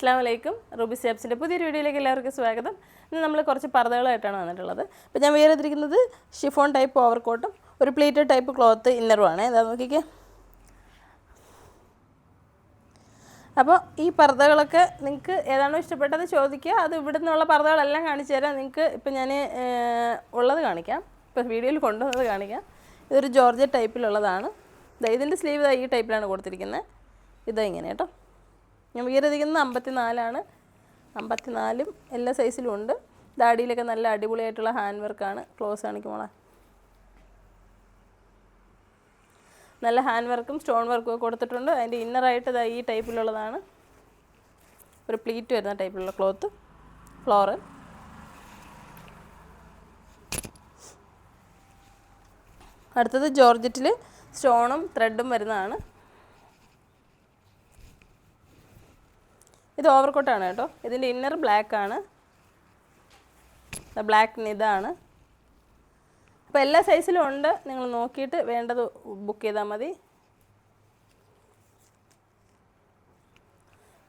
അസ്സാം വലൈക്കും റൂബി സ്റ്റെപ്സിന്റെ പുതിയൊരു വീഡിയോയിലേക്ക് എല്ലാവർക്കും സ്വാഗതം. ഇന്ന് നമ്മൾ കുറച്ച് പർദ്ദകളായിട്ടാണ് വന്നിട്ടുള്ളത്. അപ്പോൾ ഞാൻ വേറെ വേറെതിരിക്കുന്നത് ഷിഫോൺ ടൈപ്പ് ഓവർ കോട്ടും ഒരു പ്ലേറ്റഡ് ടൈപ്പ് ക്ലോത്ത് ഇന്നറുമാണ് ഇതാ നോക്കിക്കേ. അപ്പോൾ ഈ പർദ്ദകളൊക്കെ നിങ്ങൾക്ക് ഏതാണോ ഇഷ്ടപ്പെട്ടത് ചോദിക്കുക. അത് ഇവിടെ നിന്നുള്ള പർദ്ദകളെല്ലാം കാണിച്ചു തരാം. നിങ്ങൾക്ക് ഇപ്പം ഞാൻ ഉള്ളത് കാണിക്കാം. ഇപ്പോൾ വീഡിയോയിൽ കൊണ്ടുവന്നത് കാണിക്കാം. ഇതൊരു ജോർജ് ടൈപ്പിലുള്ളതാണ് ഇതിന്റെ സ്ലീവ് ഈ ടൈപ്പിലാണ് കൊടുത്തിരിക്കുന്നത് ഇതാ ഇങ്ങനെ കേട്ടോ. ഞാൻ വീരതിക്കുന്നത് അമ്പത്തി നാലാണ് അമ്പത്തി നാലും എല്ലാ സൈസിലും ഉണ്ട്. ദാടിയിലൊക്കെ നല്ല അടിപൊളിയായിട്ടുള്ള ഹാൻഡ് വർക്കാണ് ക്ലോസ് കാണിക്കുമ്പോൾ നല്ല ഹാൻഡ് വർക്കും സ്റ്റോൺ വർക്കും ഒക്കെ കൊടുത്തിട്ടുണ്ട്. അതിന്റെ ഇന്നറായിട്ട് ഈ ടൈപ്പിലുള്ളതാണ് ഒരു പ്ലീറ്റ് വരുന്ന ടൈപ്പിലുള്ള ക്ലോത്ത് ഫ്ലോറൽ അടുത്തത് ജോർജറ്റിൽ സ്റ്റോണും ത്രെഡും വരുന്നതാണ്. ഇത് ഓവർകോട്ടാണ് കേട്ടോ. ഇതിന്റെ ഇന്നർ ബ്ലാക്ക് ആണ്. ബ്ലാക്ക് ഇതാണ്. അപ്പോൾ എല്ലാ സൈസിലും ഉണ്ട്. നിങ്ങൾ നോക്കിയിട്ട് വേണ്ടത് ബുക്ക് ചെയ്താൽ മതി.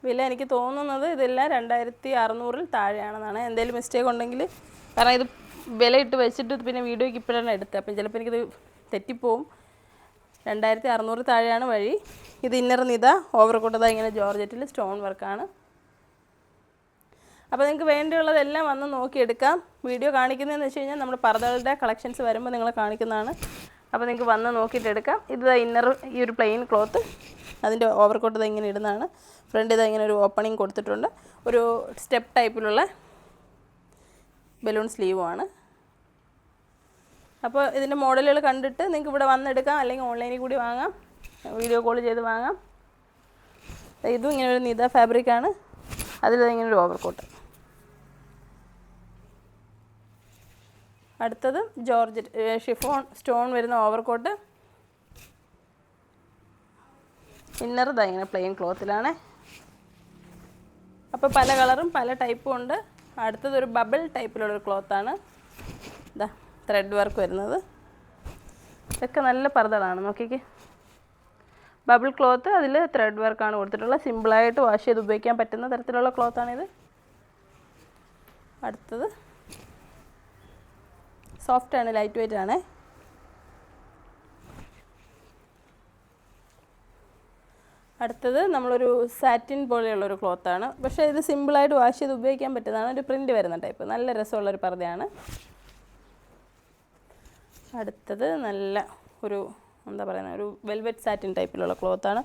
വില എനിക്ക് തോന്നുന്നത് ഇതെല്ലാം രണ്ടായിരത്തി അറുന്നൂറിൽ താഴെയാണെന്നാണ്. എന്തെങ്കിലും മിസ്റ്റേക്ക് ഉണ്ടെങ്കിൽ കാരണം ഇത് വില ഇട്ട് വെച്ചിട്ട് പിന്നെ വീഡിയോയ്ക്ക് ഇപ്പോഴാണ് എടുത്തത്. അപ്പം ചിലപ്പോൾ എനിക്കിത് തെറ്റിപ്പോവും. രണ്ടായിരത്തി അറുന്നൂറ് താഴെയാണ് വഴി. ഇത് ഇന്നർ നിത ഓവർ കൊണ്ടതാ ഇങ്ങനെ ജോർജറ്റിൽ സ്റ്റോൺ വർക്കാണ് അപ്പോൾ നിങ്ങൾക്ക് വേണ്ടിയുള്ളതെല്ലാം വന്ന് നോക്കിയെടുക്കാം. വീഡിയോ കാണിക്കുന്നതെന്ന് വെച്ച് കഴിഞ്ഞാൽ നമ്മൾ പർദ്ദകളുടെ കളക്ഷൻസ് വരുമ്പോൾ നിങ്ങൾ കാണിക്കുന്നതാണ്. അപ്പോൾ നിങ്ങൾക്ക് വന്ന് നോക്കിയിട്ട് എടുക്കാം ഇത് ഇന്നർ ഈ ഒരു പ്ലെയിൻ ക്ലോത്ത് അതിന്റെ ഓവർകോട്ട് ഇത് ഇങ്ങനെ ഇടുന്നതാണ്. ഫ്രണ്ട് ഇത് ഇങ്ങനെ ഒരു ഓപ്പണിങ് കൊടുത്തിട്ടുണ്ട്. ഒരു സ്റ്റെപ്പ് ടൈപ്പിലുള്ള ബലൂൺ സ്ലീവുമാണ് അപ്പോൾ ഇതിന്റെ മോഡലുകൾ കണ്ടിട്ട് നിങ്ങൾക്ക് ഇവിടെ വന്നെടുക്കാം അല്ലെങ്കിൽ ഓൺലൈനിൽ കൂടി വാങ്ങാം. വീഡിയോ കോൾ ചെയ്ത് വാങ്ങാം. ഇതും ഇങ്ങനെ ഒരു നിത ഫാബ്രിക്കാണ് അതിൽ ഇങ്ങനെ ഒരു ഓവർകോട്ട് അടുത്തത് ജോർജ് ഷിഫോൺ സ്റ്റോൺ വരുന്ന ഓവർകോട്ട് ഇന്നർ ഇതാ ഇങ്ങനെ പ്ലെയിൻ ക്ലോത്തിലാണ് അപ്പോൾ പല കളറും പല ടൈപ്പും ഉണ്ട്. അടുത്തത് ഒരു ബബിൾ ടൈപ്പിലുള്ളൊരു ക്ലോത്താണ് ഇതാ ത്രെഡ് വർക്ക് വരുന്നത്. ഇതൊക്കെ നല്ല പർദ്ദകളാണ് നോക്കിക്കേ. ബബിൾ ക്ലോത്ത് അതിൽ ത്രെഡ് വർക്കാണ് കൊടുത്തിട്ടുള്ളത്. സിമ്പിളായിട്ട് വാഷ് ചെയ്ത് ഉപയോഗിക്കാൻ പറ്റുന്ന തരത്തിലുള്ള ക്ലോത്താണിത് അടുത്തത് സോഫ്റ്റ് ആണ് ലൈറ്റ് വെയിറ്റ് ആണ്. അടുത്തത് നമ്മളൊരു സാറ്റിൻ പോലെയുള്ളൊരു ക്ലോത്താണ് പക്ഷേ ഇത് സിമ്പിളായിട്ട് വാഷ് ചെയ്ത് ഉപയോഗിക്കാൻ പറ്റുന്നതാണ്. ഒരു പ്രിന്റ് വരുന്ന ടൈപ്പ് നല്ല രസമുള്ളൊരു പർദ്ദയാണ്. അടുത്തത് നല്ല ഒരു എന്താ പറയുന്നത് ഒരു വെൽവെറ്റ് സാറ്റിൻ ടൈപ്പിലുള്ള ക്ലോത്ത് ആണ്.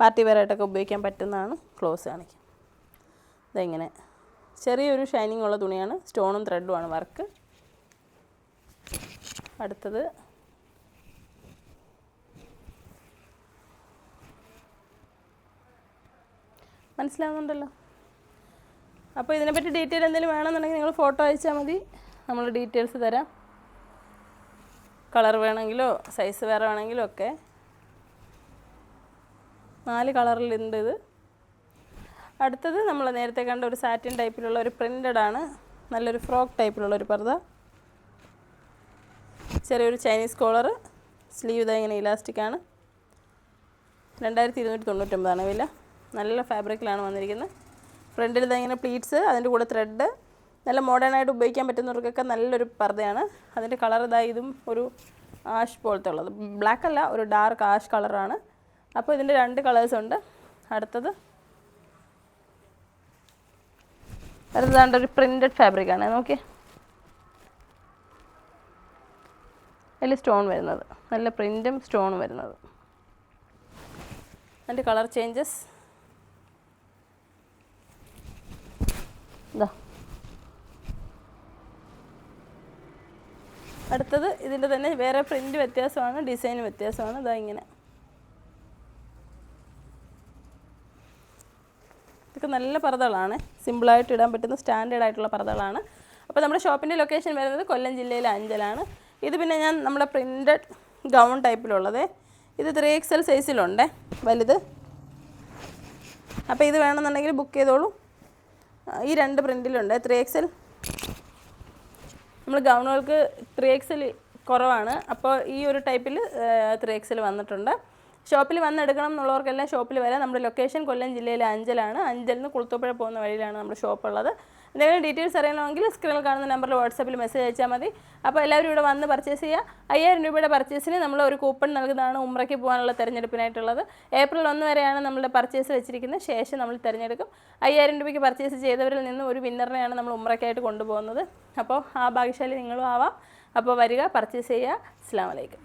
പാർട്ടി വെയറായിട്ടൊക്കെ ഉപയോഗിക്കാൻ പറ്റുന്നതാണ് ക്ലോസ് കാണിക്കും ഇതെങ്ങനെ ചെറിയൊരു ഷൈനിങ് ഉള്ള തുണിയാണ്. സ്റ്റോണും ത്രെഡുമാണ് വർക്ക് അടുത്തത് മനസ്സിലാവുന്നുണ്ടല്ലോ? അപ്പോൾ ഇതിനെപ്പറ്റി ഡീറ്റെയിൽ എന്തെങ്കിലും വേണമെന്നുണ്ടെങ്കിൽ നിങ്ങൾ ഫോട്ടോ അയച്ചാൽ മതി. നമ്മൾ ഡീറ്റെയിൽസ് തരാം. കളർ വേണമെങ്കിലോ സൈസ് വേറെ വേണമെങ്കിലോ ഒക്കെ. നാല് കളറിലുണ്ട് ഇത്. അടുത്തത് നമ്മൾ നേരത്തെ കണ്ട ഒരു സാറ്റിൻ ടൈപ്പിലുള്ള ഒരു പ്രിന്റഡ് ആണ്. നല്ലൊരു ഫ്രോക്ക് ടൈപ്പിലുള്ള ഒരു പർദ്ദ. ചെറിയൊരു ചൈനീസ് കോളർ സ്ലീവ് ഇതാ ഇങ്ങനെ ഇലാസ്റ്റിക്കാണ് രണ്ടായിരത്തി ഇരുന്നൂറ്റി തൊണ്ണൂറ്റൊമ്പതാണ് വില. നല്ല ഫാബ്രിക്കിലാണ് വന്നിരിക്കുന്നത്. ഫ്രണ്ടിൽ ഇതാ ഇങ്ങനെ പ്ലീറ്റ്സ് അതിന്റെ കൂടെ ത്രെഡ് നല്ല മോഡേൺ ആയിട്ട് ഉപയോഗിക്കാൻ പറ്റുന്നവർക്കൊക്കെ നല്ലൊരു പർദ്ദയാണ്. അതിന്റെ കളർ ഇതാ ഇതും ഒരു ആഷ് പോലത്തെ ഉള്ളത്. ബ്ലാക്ക് അല്ല ഒരു ഡാർക്ക് ആഷ് കളറാണ് അപ്പോൾ ഇതിന്റെ രണ്ട് കളേഴ്സ് ഉണ്ട്. അടുത്തത്. അടുത്തതാണ്ട് ഒരു പ്രിന്റഡ് ഫാബ്രിക്കാണ് നോക്കി അതിൽ സ്റ്റോൺ വരുന്നത്. നല്ല പ്രിന്റും സ്റ്റോണും വരുന്നത്. അതിന്റെ കളർ ചേഞ്ചസ് ഇതാ. അടുത്തത് ഇതിന്റെ തന്നെ വേറെ പ്രിന്റ് വ്യത്യാസമാണ് ഡിസൈൻ വ്യത്യാസമാണ്. ഇതാ ഇങ്ങനെ. ഇതൊക്കെ നല്ല പർദ്ദകളാണ്. സിമ്പിളായിട്ട് ഇടാൻ പറ്റുന്ന സ്റ്റാൻഡേർഡ് ആയിട്ടുള്ള പർദ്ദകളാണ്. അപ്പോൾ നമ്മുടെ ഷോപ്പിന്റെ ലൊക്കേഷൻ വരുന്നത് കൊല്ലം ജില്ലയിലെ അഞ്ചലാണ്. ഇത് പിന്നെ ഞാൻ നമ്മുടെ പ്രിന്റഡ് ഗൗൺ ടൈപ്പിലുള്ളത് ഇത് ത്രീ എക്സ് എൽ സൈസിലുണ്ട് വലുത്. അപ്പോൾ ഇത് വേണമെന്നുണ്ടെങ്കിൽ ബുക്ക് ചെയ്തോളൂ. ഈ രണ്ട് പ്രിന്റിലുണ്ട് ത്രീ എക്സ് എൽ നമ്മൾ ഗൗണുകൾക്ക് ത്രീ എക്സൽ കുറവാണ്. അപ്പോൾ ഈ ഒരു ടൈപ്പിൽ ത്രീ എക്സൽ വന്നിട്ടുണ്ട്. ഷോപ്പിൽ വന്നെടുക്കണം എന്നുള്ളവർക്കെല്ലാം ഷോപ്പിൽ വരാം. നമ്മുടെ ലൊക്കേഷൻ കൊല്ലം ജില്ലയിലെ അഞ്ചലാണ്. അഞ്ചലിൽ നിന്ന് കുളത്തൂപ്പുഴ പോകുന്ന വഴിയിലാണ് നമ്മുടെ ഷോപ്പ് ഉള്ളത് എന്തെങ്കിലും ഡീറ്റെയിൽസ് അറിയണമെങ്കിൽ സ്ക്രീനിൽ കാണുന്ന നമ്പറിൽ വാട്സാപ്പിൽ മെസ്സേജ് അയച്ചാൽ മതി. അപ്പോൾ എല്ലാവരും ഇവിടെ വന്ന് പർച്ചേസ് ചെയ്യുക അയ്യായിരം രൂപയുടെ പർച്ചേസിന് നമ്മൾ ഒരു കൂപ്പൺ നൽകുന്നതാണ് ഉമ്രയ്ക്ക് പോകാനുള്ള തിരഞ്ഞെടുപ്പിനായിട്ടുള്ളത്. ഏപ്രിൽ ഒന്ന് വരെയാണ് നമ്മളുടെ പർച്ചേസ് വെച്ചിരിക്കുന്നത്. ശേഷം നമ്മൾ തിരഞ്ഞെടുക്കും. അയ്യായിരം രൂപയ്ക്ക് പർച്ചേസ് ചെയ്തവരിൽ നിന്ന് ഒരു വിന്നറിനെയാണ് നമ്മൾ ഉമ്രയ്ക്കായിട്ട് കൊണ്ടുപോകുന്നത്. അപ്പോൾ ആ ഭാഗ്യശാലി നിങ്ങളും ആവാം. അപ്പോൾ വരിക പർച്ചേസ് ചെയ്യുക. അസ്സാം വലൈക്കും